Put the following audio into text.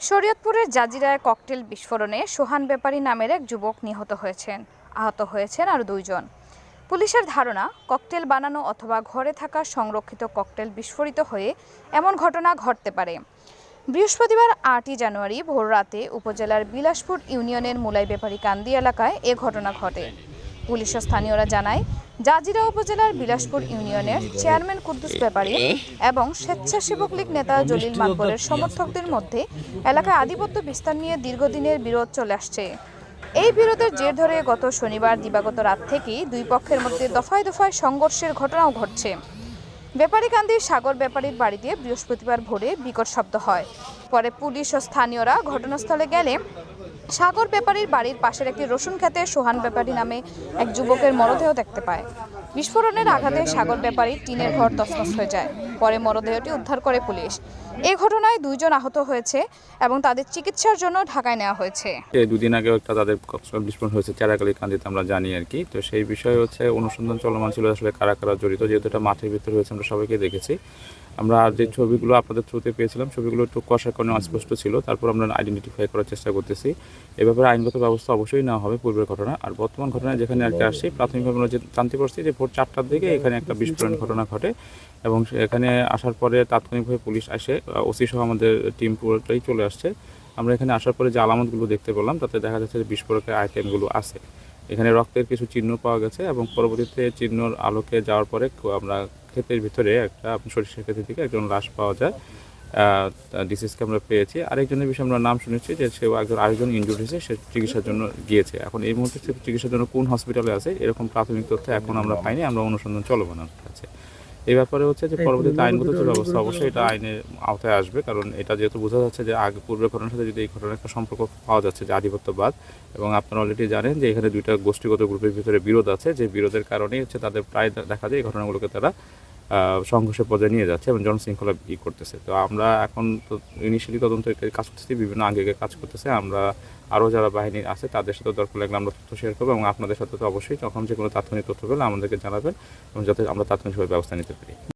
শরীয়তপুরের জাজিরায় ককটেল বিস্ফোরণে সোহান ব্যাপারী নামের এক যুবক নিহত হয়েছেন। আহত হয়েছেন আর দুইজন। পুলিশের ধারণা, ককটেল বানানো অথবা ঘরে থাকা সংরক্ষিত ককটেল বিস্ফোরিত হয়ে এমন ঘটনা ঘটতে পারে। বৃহস্পতিবার আটই জানুয়ারি ভোররাতে উপজেলার বিলাসপুর ইউনিয়নের মুলাই ব্যাপারী কান্দি এলাকায় এ ঘটনা ঘটে। পুলিশ স্থানীয়রা জানায় জাজিরা উপজেলার বিলাসপুর ইউনিয়নের চেয়ারম্যান কুদ্দুস ব্যাপারী এবং স্বেচ্ছাসেবক লীগ নেতা জলিল মাকবরের সমর্থকদের মধ্যে এলাকায় আধিপত্য বিস্তার নিয়ে দীর্ঘদিনের বিরোধ চলে আসছে। এই বিরোধের জের ধরে গত শনিবার দিবাগত রাত থেকেই দুই পক্ষের মধ্যে দফায় দফায় সংঘর্ষের ঘটনাও ঘটছে। ব্যাপারীকান্দির সাগর ব্যাপারীর বাড়িতে বৃহস্পতিবার ভোরে বিকট শব্দ হয়। পরে পুলিশ ও স্থানীয়রা ঘটনাস্থলে গেলে সাগর ব্যাপারীর বাড়ির পাশের একটি রসুন খেতে সোহান ব্যাপারী নামে এক যুবকের মরদেহ দেখতে পায়। বিস্ফোরণের আঘাতে সাগর ব্যাপারীর টিনের ঘর তসমস হয়ে যায়। পরে মরদেহটি উদ্ধার করে পুলিশ। এই ঘটনায় দুইজন আহত হয়েছে এবং তাদের চিকিৎসার জন্য ঢাকায় নেওয়া হয়েছে। দুদিন আগেও একটা তাদের বিস্ফোরণ হয়েছে, চারাকালি কান্দিতে আমরা জানি আর কি। তো সেই বিষয়ে হচ্ছে অনুসন্ধান চলমান ছিল আসলে কারা কারা জড়িত, যেহেতু এটা মাঠের ভিতরে হয়েছে, আমরা সবাইকে দেখেছি। আমরা যে ছবিগুলো আপনাদের থ্রুতে পেয়েছিলাম, ছবিগুলো একটু কষার কারণে অস্পষ্ট ছিল। তারপর আমরা আইডেন্টিফাই করার চেষ্টা করতেছি। এ ব্যাপারে আইনগত ব্যবস্থা অবশ্যই নেওয়া হবে পূর্বের ঘটনা। আর বর্তমান ঘটনায় যেখানে আর কি আসছি, প্রাথমিকভাবে আমরা জানতে পারছি যে ভোর চারটার দিকে এখানে একটা বিস্ফোরণ ঘটনা ঘটে এবং সে- এখানে আসার পরে তাৎক্ষণিকভাবে পুলিশ আসে ওসি সহ আমাদের টিম পুরোটাই চলে আসছে। আমরা এখানে আসার পরে যে আলামতগুলো দেখতে পেলাম, তাতে দেখা যাচ্ছে যে বিস্ফোরকের আইটেমগুলো আছে। এখানে রক্তের কিছু চিহ্ন পাওয়া গেছে এবং পরবর্তীতে চিহ্নর আলোকে যাওয়ার পরে আমরা ক্ষেতের ভিতরে একটা সরিষার ক্ষেতের দিকে একজন লাশ পাওয়া যায়। ডিসিজকে আমরা পেয়েছি। আরেকজনের বিষয়ে আমরা নাম শুনেছি যে সেও একজন আরেকজন ইনজুর হয়েছে, সে চিকিৎসার জন্য গিয়েছে। এখন এই মুহূর্তে সে চিকিৎসার জন্য কোন হসপিটালে আছে, এরকম প্রাথমিক তথ্য এখন আমরা পাইনি, আমরা অনুসন্ধান চলমান আমাদের এই ব্যাপারে হচ্ছে যে পরবর্তীতে আইনগত যে ব্যবস্থা অবশ্যই এটা আইনের আওতায় আসবে কারণ এটা যেহেতু বোঝা যাচ্ছে যে আগে পূর্বের ঘটনার সাথে যদি এই ঘটনার একটা সম্পর্ক পাওয়া যাচ্ছে যে আধিপত্যবাদ এবং আপনারা অলরেডি জানেন যে এখানে দুইটা গোষ্ঠীগত গ্রুপের ভিতরে বিরোধ আছে যে বিরোধের কারণেই হচ্ছে তাদের প্রায় দেখা যায় এই ঘটনাগুলোকে তারা সংঘর্ষের পর্যায়ে নিয়ে যাচ্ছে এবং জনশৃঙ্খলা ই করতেছে। তো আমরা এখন তো ইনিশিয়ালি তদন্ত কাজ করতেছি, বিভিন্ন আগে কাজ করতেছে। আমরা আরও যারা বাহিনী আছে, তাদের সাথে দরকার লাগলে আমরা তথ্য শেয়ার করব এবং আপনাদের সাথে তো অবশ্যই যখন যে কোনো তাৎক্ষণিক তথ্য পেলে আমাদেরকে জানাবেন এবং যাতে আমরা তাৎক্ষণিকভাবে ব্যবস্থা নিতে পারি।